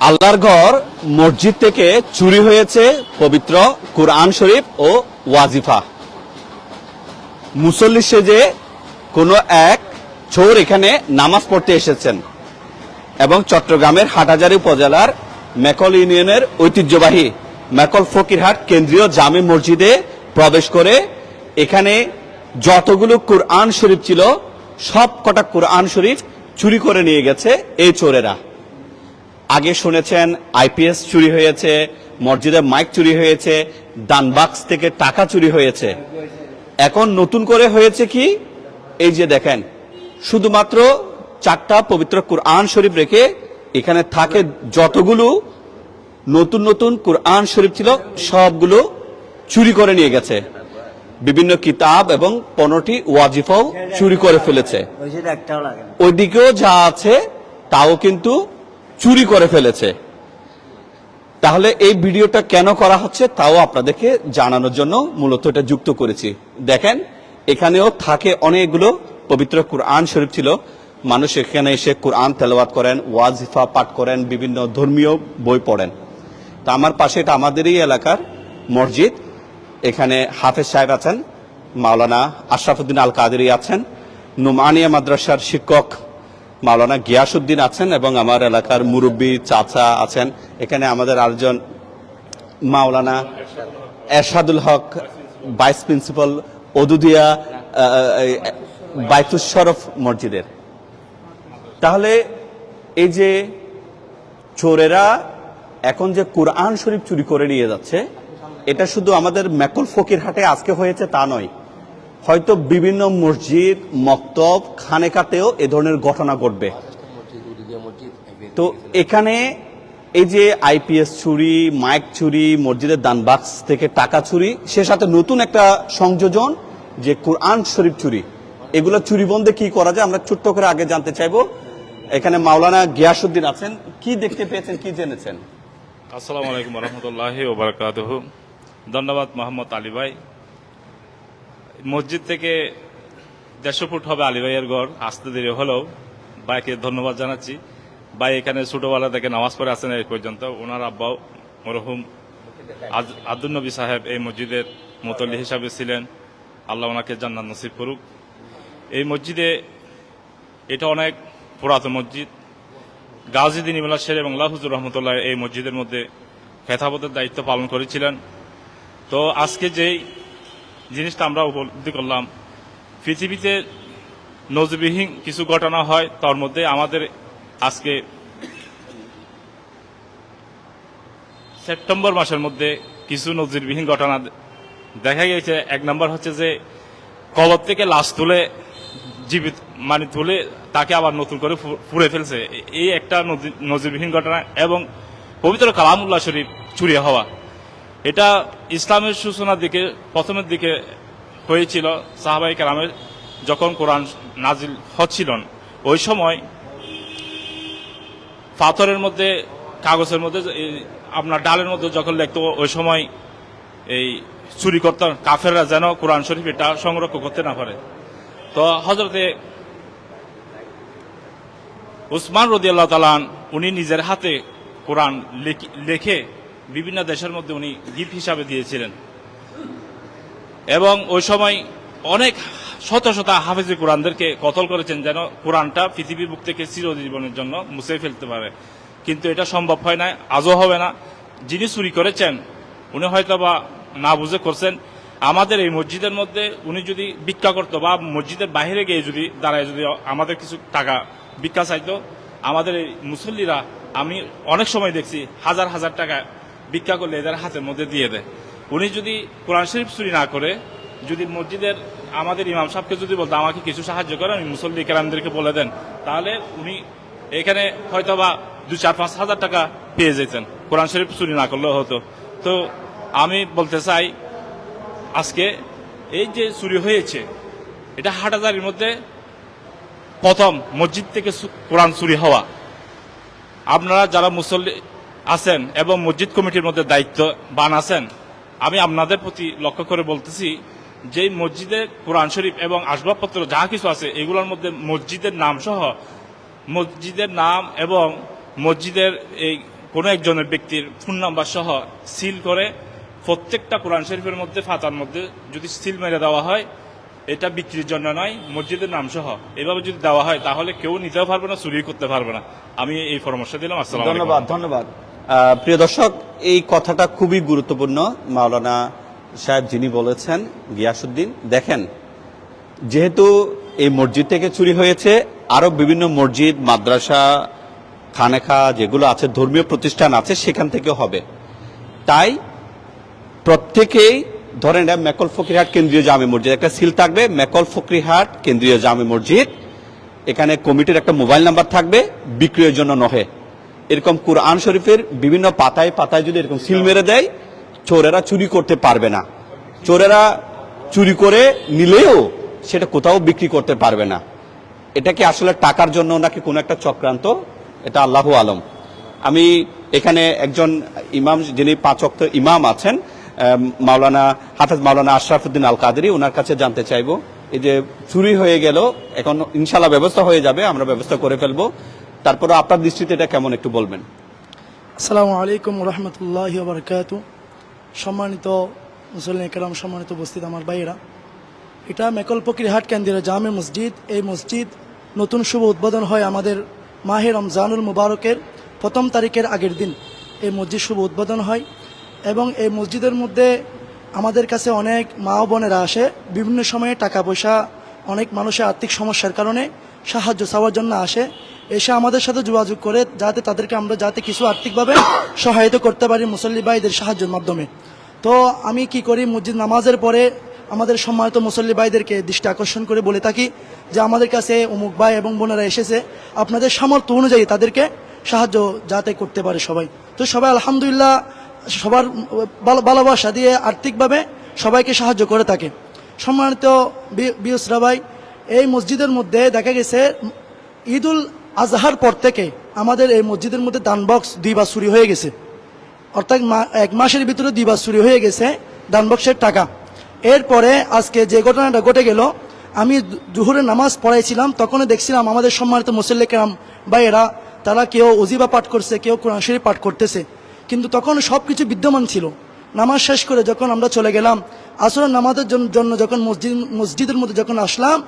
আল্লাহর ঘর মসজিদ থেকে চুরি হয়েছে পবিত্র কুরআন শরীফ ও ওয়াজিফা। মুসল্লি সেজে কোনো এক চোর এখানে নামাজ পড়তে এসেছেন এবং চট্টগ্রামের হাটহাজারী উপজেলার মেকল ইউনিয়নের ঐতিহ্যবাহী মেকল ফকিরহাট কেন্দ্রীয় জামে মসজিদে প্রবেশ করে এখানে যতগুলো কুরআন শরীফ ছিল সব কটা কুরআন শরীফ চুরি করে নিয়ে গেছে এই চোরেরা। আগে শুনেছেন আইপিএস চুরি হয়েছে মসজিদে মাইক চুরি হয়েছে দানবাক্স থেকে টাকা চুরি হয়েছে। এখন নতুন করে হয়েছে কি? এই যে দেখেন শুধুমাত্র চারটা পবিত্র কোরআন শরীফ রেখে এখানে থাকে যতগুলো নতুন নতুন কোরআন শরীফ ছিল সবগুলো চুরি করে নিয়ে গেছে। বিভিন্ন কিতাব এবং পনেরোটি ওয়াজিফাও চুরি করে ফেলেছে। ওইদিকেও যা আছে তাও কিন্তু চুরি করে ফেলেছে। তাহলে এই ভিডিওটা কেন করা হচ্ছে তাও আপনাদেরকে জানানোর জন্য মূলত এটা যুক্ত করেছি। দেখেন, এখানেও থাকে অনেকগুলো পবিত্র কোরআন শরীফ ছিল। মানুষ এখানে এসে কোরআন তেলাওয়াত করেন, ওয়াজিফা পাঠ করেন, বিভিন্ন ধর্মীয় বই পড়েন। তা আমার পাশে এটা আমাদেরই এলাকার মসজিদ। এখানে হাফেজ সাহেব আছেন, মাওলানা আশরাফুদ্দিন আল কাদেরি আছেন, নুমানিয়া মাদ্রাসার শিক্ষক মাওলানা গিয়াসুদ্দিন আছেন এবং আমার এলাকার মুরব্বী চাচা আছেন। এখানে আমাদের আরেকজন মাওলানা এরশাদুল হক, ভাইস প্রিন্সিপাল ওদুদিয়া বাইতুস শরফ মসজিদের। তাহলে এই যে চোরেরা এখন যে কোরআন শরীফ চুরি করে নিয়ে যাচ্ছে, এটা শুধু আমাদের মেকল ফকির হাটে আজকে হয়েছে তা নয়। হয়তো বিভিন্ন মসজিদ, মক্তব, খানেকাতেও এ ধরনের ঘটনা ঘটবে। তো এখানে এই যে আইপিএস চুরি মাইক চুরি মসজিদের দানবাক্স থেকে টাকা চুরি সে সাথে নতুন একটা সংযোজন, যে কোরআন শরীফ চুরি এগুলো চুরি বন্ধে কি করা যায় আমরা ছোট্ট করে আগে জানতে চাইব। এখানে মাওলানা গিয়াসুদ্দিন আছেন। কি দেখতে পেয়েছেন, কি জেনেছেন? আসসালামু আলাইকুম রহমতুল্লাহি ওবরাকাতহ ধন্যবাদ মোহাম্মদ আলী ভাই। মসজিদ থেকে দেড়শো ফুট হবে আলী ভাইয়ের ঘর। আসতে দেরি হলেও ভাইকে ধন্যবাদ জানাচ্ছি। ভাই এখানে ছোটবেলা থেকে নামাজ পড়ে আছেন এই পর্যন্ত। ওনার আব্বাও মরহুম আব্দুল নবী সাহেব এই মসজিদের মোতল্লি হিসাবে ছিলেন। আল্লাহ ওনাকে জান্নাত নসিব করুক। এই মসজিদে এটা অনেক পুরাতন মসজিদ। গাজীদিন ইমুল্লাহ শের এবং লাহুজুর রহমতুল্লাহ এই মসজিদের মধ্যে খেতাবতের দায়িত্ব পালন করেছিলেন। তো আজকে যেই জিনিসটা আমরা উপলব্ধি করলাম। পৃথিবীতে নজবিহীন কিছু ঘটনা হয়, তার মধ্যে আমাদের আজকে সেপ্টেম্বর মাসের মধ্যে কিছু নজিরবিহীন ঘটনা দেখা গেছে এক নম্বর হচ্ছে যে, কবর থেকে লাশ তুলে জীবিত মানে তুলে তাকে আবার নতুন করে পুড়ে ফেলছে। এই একটা নজি- নজিরবিহীন ঘটনা এবং পবিত্র কালামুল্লাহ শরীফ চুরি হওয়া। এটা ইসলামের সূচনার দিকে, প্রথমের দিকে হয়েছিল সাহাবাই কালামের যখন কোরআন নাজিল হচ্ছিলেন ওই সময় পাথরের মধ্যে, কাগজের মধ্যে আপনার ডালের মধ্যে যখন লিখতো, ওই সময় এই চুরি করতেন কাফেররা যেন কোরআন শরীফ এটা সংরক্ষণ করতে না পারে। তো হজরতে উসমান রদি আল্লাহ তালান উনি নিজের হাতে কোরআন লিখে বিভিন্ন দেশের মধ্যে উনি গিফট হিসাবে দিয়েছিলেন। এবং ওই সময় অনেক শত শত হাফেজি কোরআনদেরকে কতল করেছেন যেন কোরআনটা পৃথিবীর বুক থেকে চিরজীবনের জন্য মুছে ফেলতে পারে। কিন্তু এটা সম্ভব হয় না, আজও হবে না। যিনি চুরি করেছেন, উনি হয়তো বা না বুঝে করছেন। আমাদের এই মসজিদের মধ্যে উনি যদি ভিক্ষা করতো বা মসজিদের বাইরে গিয়ে যদি দাঁড়ায় যদি আমাদের কিছু টাকা ভিক্ষা চাইতো, আমাদের এই মুসল্লিরা, আমি অনেক সময় দেখছি হাজার হাজার টাকা ভিক্ষা করলে এদের হাতের মধ্যে দিয়ে দেয়। উনি যদি কোরআন শরীফ চুরি না করে, যদি মসজিদের আমাদের ইমাম সাহেবকে যদি বলতো, আমাকে কিছু সাহায্য করে, আমি মুসল্লি কেরামদেরকে বলে দেন, তাহলে উনি এখানে হয়তো বা দু চার, পাঁচ হাজার টাকা পেয়ে যেতেন। কোরআন শরীফ চুরি না করলেও হতো। তো আমি বলতে চাই, আজকে এই যে চুরি হয়েছে, এটা হাটাজারির মধ্যে প্রথম মসজিদ থেকে কোরআন চুরি হওয়া। আপনারা যারা মুসল্লি আছেন এবং মসজিদ কমিটির মধ্যে দায়িত্ব বান আছেন। আমি আপনাদের প্রতি লক্ষ্য করে বলতেছি যে মসজিদে কোরআন শরীফ এবং আসবাবপত্র যা কিছু আছে, এগুলোর মধ্যে মসজিদের নাম সহ মসজিদের নাম এবং মসজিদের এই কোনো একজনের ব্যক্তির ফোন নাম্বার সহ সিল করে প্রত্যেকটা কোরআন শরীফের মধ্যে, ফাতার মধ্যে যদি সিল মেরে দেওয়া হয়, এটা বিক্রির জন্য নয়, মসজিদের নাম সহ এভাবে যদি দেওয়া হয়, তাহলে কেউ নিতেও পারবে না চুরি করতে পারবে না। আমি এই পরামর্শ দিলাম, আসসালাম ধন্যবাদ ধন্যবাদ। প্রিয় দর্শক, এই কথাটা খুবই গুরুত্বপূর্ণ। মাওলানা সাহেব যিনি বলেছেন গিয়াসুদ্দিন দেখেন, যেহেতু এই মসজিদ থেকে চুরি হয়েছে, আরও বিভিন্ন মসজিদ, মাদ্রাসা, খানেখা যেগুলো আছে, ধর্মীয় প্রতিষ্ঠান আছে, সেখান থেকে হবে। তাই প্রত্যেকেই, ধরেন এটা মেকল ফকিরহাট কেন্দ্রীয় জামে মসজিদ, একটা সিল থাকবে, মেকল ফকিরহাট কেন্দ্রীয় জামে মসজিদ। এখানে কমিটির একটা মোবাইল নাম্বার থাকবে, বিক্রয়ের জন্য নহে। এরকম কুরআন শরীফের বিভিন্ন পাতায় পাতায় যদি এরকম সিল মেরে দেয়, চোরেরা চুরি করতে পারবে না। চোরেরা চুরি করে নিলেও সেটা কোথাও বিক্রি করতে পারবে না। এটা কি আসলে টাকার জন্য নাকি কোনো একটা চক্রান্ত? এটা আল্লাহ আলম। আমি এখানে একজন ইমাম, যিনি পাঁচ অক্ত ইমাম আছেন মাওলানা হাফেজ মাওলানা আশরাফুদ্দিন আল কাদেরি ওনার কাছে জানতে চাইব। এই যে চুরি হয়ে গেল, এখন ইনশাল্লাহ ব্যবস্থা হয়ে যাবে, আমরা ব্যবস্থা করে ফেলব। তারপরে আপনার দৃষ্টিতে এটা কেমন একটু বলবেন। আসসালামু আলাইকুম রহমতুল্লাহ বারকাত সম্মানিত মুসলিম একরাম সম্মানিত উপস্থিত আমার ভাইয়েরা। এটা মেকল ফকিরহাট কেন্দ্রের জামে মসজিদ। এই মসজিদ নতুন শুভ উদ্বোধন হয় আমাদের মাহে রমজানুল মুবারকের প্রথম তারিখের আগের দিন। এই মসজিদ শুভ উদ্বোধন হয় এবং এই মসজিদের মধ্যে আমাদের কাছে অনেক মা বোনেরা আসে। বিভিন্ন সময়ে টাকা পয়সা, অনেক মানুষের আর্থিক সমস্যার কারণে সাহায্য চাওয়ার জন্য আসে। এসে আমাদের সাথে যোগাযোগ করে যাতে তাদেরকে আমরা যাতে কিছু আর্থিকভাবে সহায়তা করতে পারি মুসল্লি ভাইদের সাহায্যের মাধ্যমে। তো আমি কি করি? মসজিদ নামাজের পরে আমাদের সম্মানিত মুসল্লি ভাইদেরকে দৃষ্টি আকর্ষণ করে বলে থাকি যে আমাদের কাছে অমুক ভাই এবং বোনেরা এসেছে, আপনাদের সামর্থ্য অনুযায়ী তাদেরকে সাহায্য যাতে করতে পারে সবাই। তো সবাই আলহামদুলিল্লাহ সবার ভালো- ভালোবাসা দিয়ে আর্থিকভাবে সবাইকে সাহায্য করে থাকে। সম্মানিত বিয়সরা ভাই, এই মসজিদের মধ্যে দেখা গেছে ঈদুল আজহার পর থেকে আমাদের এই মসজিদের মধ্যে দান বক্স দুইবার চুরি হয়ে গেছে। অর্থাৎ এক মাসের ভিতরে দুইবার চুরি হয়ে গেছে দান বক্সের টাকা। এরপরে আজকে যে ঘটনাটা ঘটে গেল, আমি জুহুরের নামাজ পড়াইছিলাম, তখনও দেখছিলাম আমাদের সম্মানিত মুসল্লিকেরাম বা এরা তারা কেউ অজিবা পাঠ করছে, কেউ কোরআন শরীফ পাঠ করতেছে। কিন্তু তখন সব কিছু বিদ্যমান ছিল। নামাজ শেষ করে যখন আমরা চলে গেলাম আসরের নামাজের জন্য যখন মসজিদ, মসজিদের মধ্যে যখন আসলাম,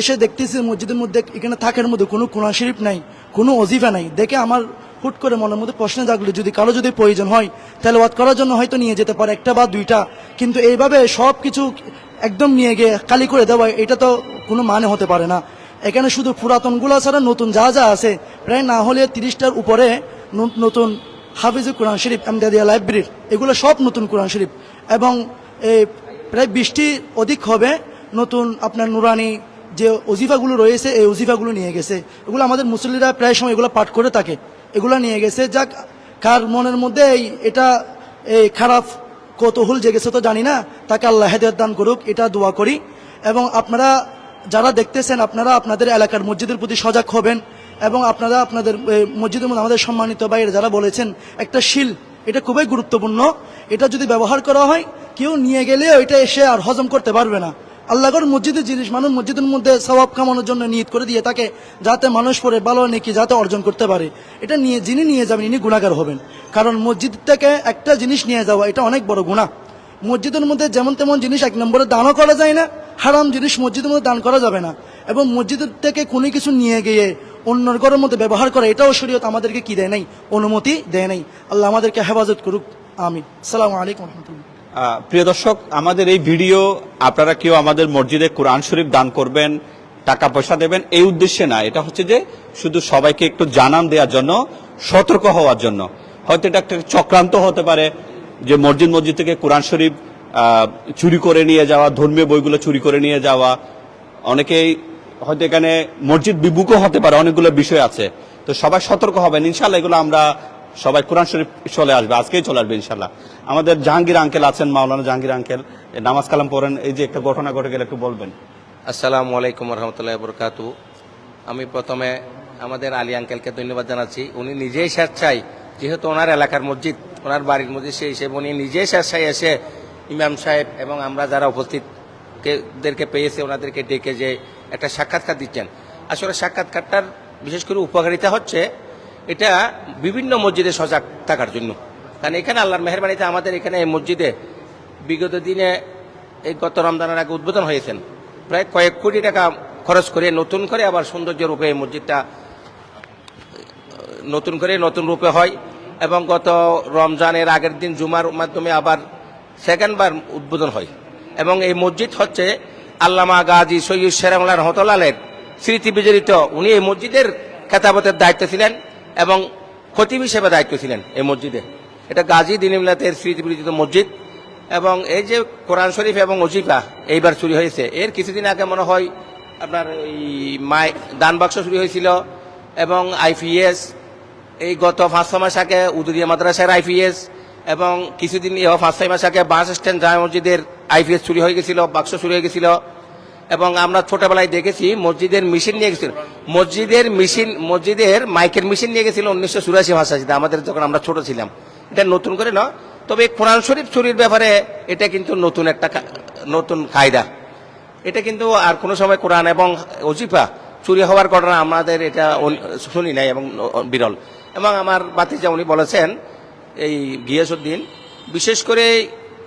এসে দেখতেছি মসজিদের মধ্যে এখানে থাকার মধ্যে কোনো কোরআন শরীফ নাই, কোনো অজিফা নাই। দেখে আমার হুট করে মনের মধ্যে প্রশ্ন জাগলো, যদি কারও যদি প্রয়োজন হয় তাহলে ওয়াত করার জন্য হয়তো নিয়ে যেতে পারে একটা বা দুইটা। কিন্তু এইভাবে সব কিছু একদম নিয়ে গিয়ে খালি করে দেওয়া, এটা তো কোনো মানে হতে পারে না। এখানে শুধু পুরাতনগুলো ছাড়া নতুন যা যা আছে, প্রায় না হলে তিরিশটার উপরে নতুন হাফিজুল কোরআন শরীফ, আমদাদিয়া লাইব্রেরির, এগুলো সব নতুন কোরআন শরীফ। এবং এই প্রায় বৃষ্টি অধিক হবে নতুন আপনার নুরানি যে অজিফাগুলো রয়েছে, এই অজিফাগুলো নিয়ে গেছে। এগুলো আমাদের মুসল্লিরা প্রায় সময় এগুলো পাঠ করে থাকে। এগুলো নিয়ে গেছে, যাক, কার মনের মধ্যে এই, এটা, এই খারাপ কৌতূহল জেগেছে তো জানি না, তাকে আল্লাহ দান করুক, এটা দোয়া করি। এবং আপনারা যারা দেখতেছেন, আপনারা আপনাদের এলাকার মসজিদের প্রতি সজাগ হবেন। এবং আপনারা আপনাদের মসজিদের মধ্যে আমাদের সম্মানিত বাইরে যারা বলেছেন, একটা শিল এটা খুবই গুরুত্বপূর্ণ। এটা যদি ব্যবহার করা হয়, কেউ নিয়ে গেলেও এটা এসে আর হজম করতে পারবে না। আল্লাহর মসজিদের জিনিস মানুষ মসজিদের মধ্যে সবাব কামানোর জন্য নিয়ত করে দিয়ে তাকে যাতে মানুষ পরে ভালো নাকি যাতে অর্জন করতে পারে, এটা নিয়ে যিনি নিয়ে যাবেন, ইনি গুণাগার হবেন। কারণ মসজিদ থেকে একটা জিনিস নিয়ে যাওয়া, এটা অনেক বড় গুণা মসজিদের মধ্যে যেমন তেমন জিনিস এক নম্বরে দানও করা যায় না, হারাম জিনিস মসজিদের মধ্যে দান করা যাবে না। এবং মসজিদের থেকে কোনো কিছু নিয়ে গিয়ে অন্যর ঘরের মধ্যে ব্যবহার করা, এটাও শরীয়ত আমাদেরকে কি দেয় নাই? অনুমতি দেয় নাই। আল্লাহ আমাদেরকে হেফাজত করুক। আমি সালাম আলাইকুম রহমতুল্লাহ। প্রিয় দর্শক, আমাদের এই ভিডিও আপনারা কেউ আমাদের মসজিদে কোরআন শরীফ দান করবেন, টাকা পয়সা দেবেন, এই উদ্দেশ্যে না। এটা হচ্ছে যে শুধু সবাইকে একটু জানান দেওয়ার জন্য, সতর্ক হওয়ার জন্য। হয়তো এটা একটা চক্রান্ত হতে পারে, যে মসজিদ মসজিদ থেকে কোরআন শরীফ চুরি করে নিয়ে যাওয়া, ধর্মীয় বইগুলো চুরি করে নিয়ে যাওয়া, অনেকেই হয়তো এখানে মসজিদ বিমুখও হতে পারে, অনেকগুলো বিষয় আছে। তো সবাই সতর্ক হবেন ইনশাল্লাহ এগুলো আমরা সবাই কোরআন শরীফ চলে আসবে, আজকেই চলে আসবে ইনশাল্লাহ আমাদের জাহাঙ্গীর আঙ্কেল আছেন, মাওলানা জাহাঙ্গীর আঙ্কেল নামাজ কালাম পড়েন, এই যে একটা ঘটনা ঘটে গেলে একটু বলবেন। আসসালামু আলাইকুম রহমতুল্লাহ বরকাতু। আমি প্রথমে আমাদের আলী আঙ্কেলকে ধন্যবাদ জানাচ্ছি। উনি নিজেই স্বেচ্ছায়, যেহেতু ওনার এলাকার মসজিদ, ওনার বাড়ির মসজিদ সেই হিসেবে উনি নিজেই স্বেচ্ছায় এসে ইমাম সাহেব এবং আমরা যারা উপস্থিত পেয়েছে, ওনাদেরকে ডেকে যে একটা সাক্ষাৎকার দিচ্ছেন। আসলে সাক্ষাৎকারটার বিশেষ করে উপকারিতা হচ্ছে এটা বিভিন্ন মসজিদে সজাগ থাকার জন্য। কারণ এখানে আল্লাহর মেহরবানিতে আমাদের এখানে এই মসজিদে বিগত দিনে এই গত রমজানের আগে উদ্বোধন হয়েছেন। প্রায় কয়েক কোটি টাকা খরচ করে নতুন করে আবার সৌন্দর্য রূপে এই মসজিদটা, নতুন করে নতুন রূপে হয় এবং গত রমজানের আগের দিন জুমার মাধ্যমে আবার সেকেন্ডবার উদ্বোধন হয়। এবং এই মসজিদ হচ্ছে আল্লামা গাজী সৈয়দ শেরামুল্লাহ রহমতুল্লাহের স্মৃতি বিজড়িত। উনি এই মসজিদের খেতাবতের দায়িত্ব ছিলেন এবং খতিব হিসেবে দায়িত্ব ছিলেন এই মসজিদে। এটা গাজী দিনিমলাতের স্মৃতি বিজড়িত মসজিদ। এবং এই যে কোরআন শরীফ এবং অজিফা এইবার চুরি হয়েছে, এর কিছুদিন আগে মনে হয় আপনার এই মাই দান বাক্স চুরি হয়েছিল এবং আইপিএস, এই গত পাঁচ, ছয় মাস আগে উদুরিয়া মাদ্রাসার আইপিএস এবং কিছুদিন ইহ ছয় মাস আগে বাস স্ট্যান্ড জামা মসজিদের আইপিএস চুরি হয়ে গেছিল, বাক্স চুরি হয়ে গেছিল। এবং আমরা ছোটবেলায় দেখেছি মসজিদের মেশিন নিয়ে গেছিল। মসজিদের মেশিন, মসজিদের মাইকের মেশিন নিয়ে গেছিল উনিশশো চুরাশি ভাষাতে আমাদের যখন আমরা ছোট ছিলাম। এটা নতুন করে না। তবে কোরআন শরীফ চুরির ব্যাপারে এটা কিন্তু নতুন একটা নতুন কায়দা। এটা কিন্তু আর কোনো সময় কোরআন এবং অজিফা চুরি হওয়ার ঘটনা আমাদের এটা শুনি নাই এবং বিরল। এবং আমার বাতিজা উনি বলেছেন এই গিয়াসুদ্দিন বিশেষ করে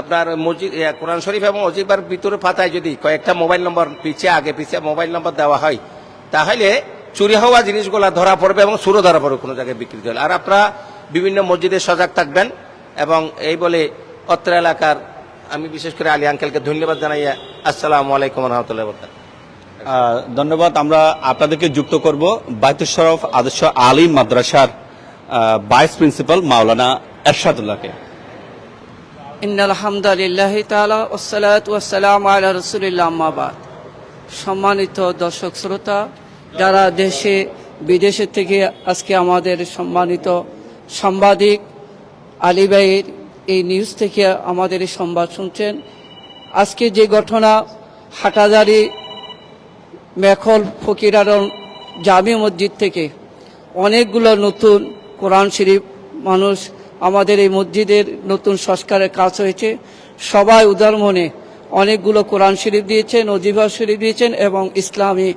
আপনার মসজিদ কোরআন শরীফ এবং অজিফার ভিতরে পাতায় যদি কয়েকটা মোবাইল নম্বর পিছিয়ে আগে পিছিয়ে মোবাইল নম্বর দেওয়া হয়, তাহলে চুরি হওয়া জিনিসগুলো ধরা পড়বে এবং সুরো ধরা পড়বে কোনো জায়গায় বিক্রি হলে। আর আপনারা বিভিন্ন মসজিদে সজাগ থাকবেন এবং এই বলে অত্র এলাকার আমি বিশেষ করে আলী আঙ্কেলকে ধন্যবাদ জানাই আসসালামু আলাইকুম রহমতুল্লাহ বরকাত ধন্যবাদ। আমরা আপনাদেরকে যুক্ত করব বাইতুল শরফ আদর্শ আলী মাদ্রাসার ভাইস প্রিন্সিপাল মাওলানা এরশাদুল্লাহকে ইন আলহামদুলিল্লাহ তাআলা ওয়াসসালাতু ওয়াসসালামু আলা রাসূলিল্লাহ আম্মা বাদ। সম্মানিত দর্শক শ্রোতা, যারা দেশে, বিদেশে থেকে আজকে আমাদের সম্মানিত সাংবাদিক আলী ভাইয়ের এই নিউজ থেকে আমাদের এই সংবাদ শুনছেন। আজকে যে ঘটনা, হাটাজারি মেখল ফকিরারন জামি মসজিদ থেকে অনেকগুলো নতুন কোরআন শরীফ মানুষ আমাদের এই মসজিদের নতুন সংস্কারের কাজ হয়েছে। সবাই উদার মনে অনেকগুলো কোরআন শরীফ দিয়েছেন অজিবা শরীফ দিয়েছেন এবং ইসলামী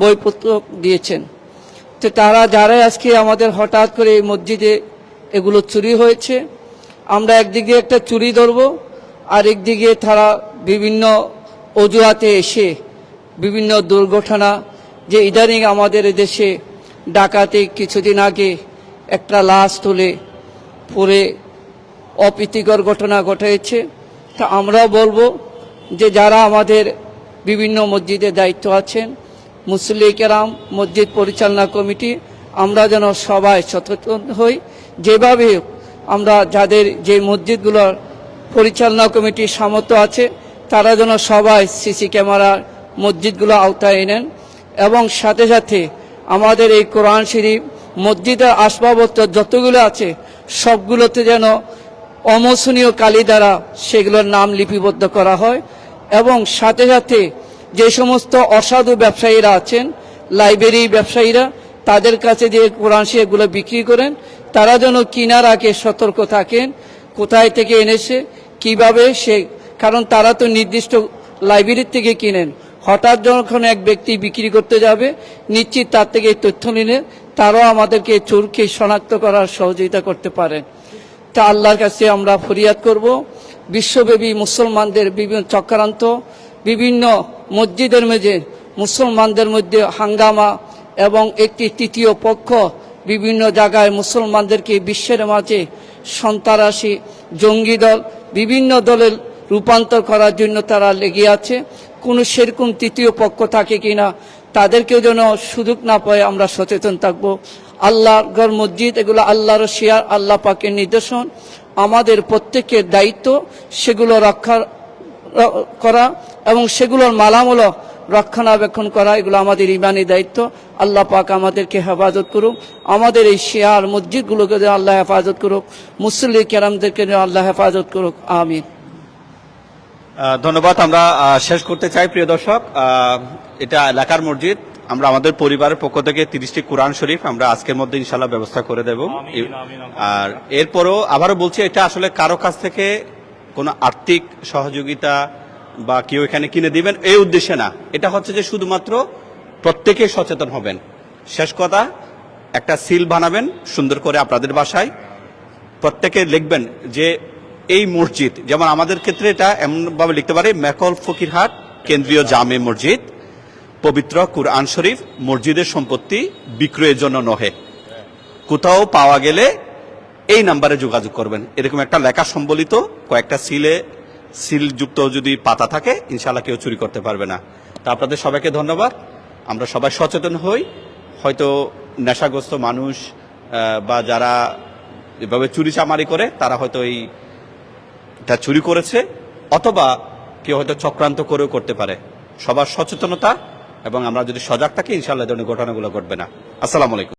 বইপত্র দিয়েছেন। তো তারা যারাই আজকে আমাদের হঠাৎ করে এই মসজিদে এগুলো চুরি হয়েছে, আমরা একদিকে একটা চুরি ধরবো আর একদিকে তারা বিভিন্ন অজুহাতে এসে বিভিন্ন দুর্ঘটনা, যে ইদানিং আমাদের দেশে ডাকাতে কিছুদিন আগে একটা লাশ তুলে পরে অপ্রীতিকর ঘটনা ঘটেছে। তা আমরাও বলব যে যারা আমাদের বিভিন্ন মসজিদে দায়িত্ব আছেন মুসল্লি কেরাম, মসজিদ পরিচালনা কমিটি, আমরা যেন সবাই সচেতন হই। যেভাবে আমরা যাদের যে মসজিদগুলোর পরিচালনা কমিটির সামর্থ্য আছে, তারা যেন সবাই সিসি ক্যামেরার মসজিদগুলো আওতায় এনেন এবং সাথে সাথে আমাদের এই কোরআন শরীফ মসজিদের আসবাবপত্র যতগুলো আছে সবগুলোতে যেন অমোসনীয় কালি দ্বারা সেগুলোর নাম লিপিবদ্ধ করা হয় এবং সাথে সাথে যে সমস্ত অসাধু ব্যবসায়ীরা আছেন, লাইব্রেরি ব্যবসায়ীরা, তাদের কাছে যে কোরআন এগুলো বিক্রি করেন, তারা যেন কিনার আগে সতর্ক থাকেন, কোথায় থেকে এনেছে, কীভাবে সে, কারণ তারা তো নির্দিষ্ট লাইব্রেরির থেকে কিনেন। হঠাৎ যখন এক ব্যক্তি বিক্রি করতে যাবে, নিশ্চিত তার থেকে এই তথ্য নিলে তারাও আমাদেরকে চোরকে শনাক্ত করার সহযোগিতা করতে পারে। তা আল্লাহর কাছে আমরা ফরিয়াদ করব। বিশ্বব্যাপী মুসলমানদের বিভিন্ন চক্রান্ত, বিভিন্ন মসজিদের মেঝে মুসলমানদের মধ্যে হাঙ্গামা এবং একটি তৃতীয় পক্ষ বিভিন্ন জায়গায় মুসলমানদেরকে বিশ্বের মাঝে সন্ত্রাসী, জঙ্গি দল, বিভিন্ন দলের রূপান্তর করার জন্য তারা লেগে আছে। কোনো সেরকম তৃতীয় পক্ষ থাকে কিনা তাদেরকেও যেন সুযোগ না পায় আমরা সচেতন থাকব। আল্লাহর ঘর মসজিদ এগুলো আল্লাহর শিয়ার আল্লাহ পাকের নির্দেশন আমাদের প্রত্যেকের দায়িত্ব সেগুলো রক্ষা করা এবং সেগুলোর মালামূল রক্ষণাবেক্ষণ করা এগুলো আমাদের ইমানি দায়িত্ব। আল্লাহ পাক আমাদেরকে হেফাজত করুক। আমাদের এই শেয়ার মসজিদগুলোকে যেন আল্লাহ হেফাজত করুক। মুসল্লি কেরামদেরকে যেন আল্লাহ হেফাজত করুক। আহ, ধন্যবাদ। আমরা শেষ করতে চাই প্রিয় দর্শক। এটা এলাকার মসজিদ। আমরা আমাদের পরিবারের পক্ষ থেকে তিরিশটি কোরআন শরীফ আমরা আজকের মধ্যে ইনশাল্লাহ ব্যবস্থা করে দেব। আর এরপরও আবারও বলছি এটা আসলে কারও কাছ থেকে কোনো আর্থিক সহযোগিতা বা কেউ এখানে কিনে দিবেন এই উদ্দেশ্যে না। এটা হচ্ছে যে শুধুমাত্র প্রত্যেকে সচেতন হবেন। শেষ কথা একটা সিল বানাবেন সুন্দর করে আপনাদের বাসায়। প্রত্যেকে লিখবেন যে এই মসজিদ, যেমন আমাদের ক্ষেত্রে এটা এমনভাবে লিখতে পারে, মেকল ফকিরহাট, কেন্দ্রীয় জামে মসজিদ, পবিত্র কুরআন শরীফ, মসজিদের সম্পত্তি বিক্রয়ের জন্য নহে। কোথাও পাওয়া গেলে এই নাম্বারে যোগাযোগ করবেন। এরকম একটা লেখা সম্বলিত, কয়েকটা সিলে, সিলযুক্ত যদি পাতা থাকে ইনশাল্লাহ কেউ চুরি করতে পারবে না। তা আপনাদের সবাইকে ধন্যবাদ। আমরা সবাই সচেতন হই। হয়তো নেশাগ্রস্ত মানুষ বা যারা এভাবে চুরি চামারি করে, তারা হয়তো এই এটা চুরি করেছে অথবা কেউ হয়তো চক্রান্ত করেও করতে পারে। সবার সচেতনতা এবং আমরা যদি সজাগ থাকি ইনশাল্লাহ এই ধরনের ঘটনাগুলো ঘটবে না। আসসালামু আলাইকুম।